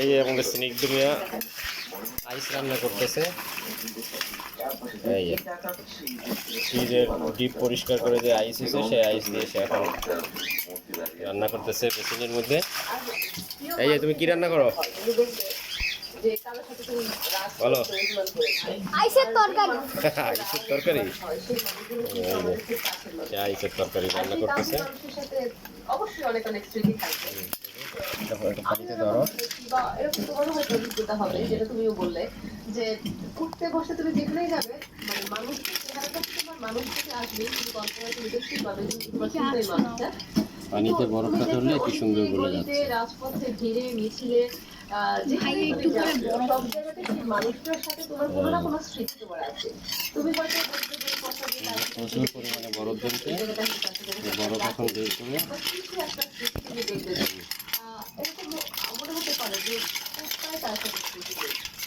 এই যে আমাদের স্নিগ্ধ মিয়া আইস রান্না করতেছে। এই যে ফ্রিজের ডিপ পরিষ্কার করে যে আইস হয়েছে সেই আইস দিয়ে সে এখন রান্না করতেছে বেসিনের মধ্যে। এই যে তুমি কি রান্না করো? বলো। আইসের তরকারি। আইসের তরকারি? এই আইসের তরকারি রান্না করতেছে। অবশ্যই অনেক অনেক তারপর একটু পানিতে ধরো। এরকম তোমারও হয়তো অভিজ্ঞতা হবে যেটা তুমিও বললে যে উঠতে বসতে তুমি যেখানেই যাবে মানে মানুষ চেহারাটা তোমার মানুষ থেকে আসবে কিন্তু কল্পনা তুমি দেখতেই পাবে যে তোমার কিন্তু মানুষটা পানিতে বরফটা ধরলে কি সুন্দর বলে যাচ্ছে। রাজপথে ভিড়ে মিছিলে মানুষটার সাথে তোমার কোনো না কোনো স্মৃতি তোমার আছে। তুমি হয়তো বলতে যে কথা যে তার প্রচুর পরিমাণে বরফ এই বরফ এখন বের করে 黑白色的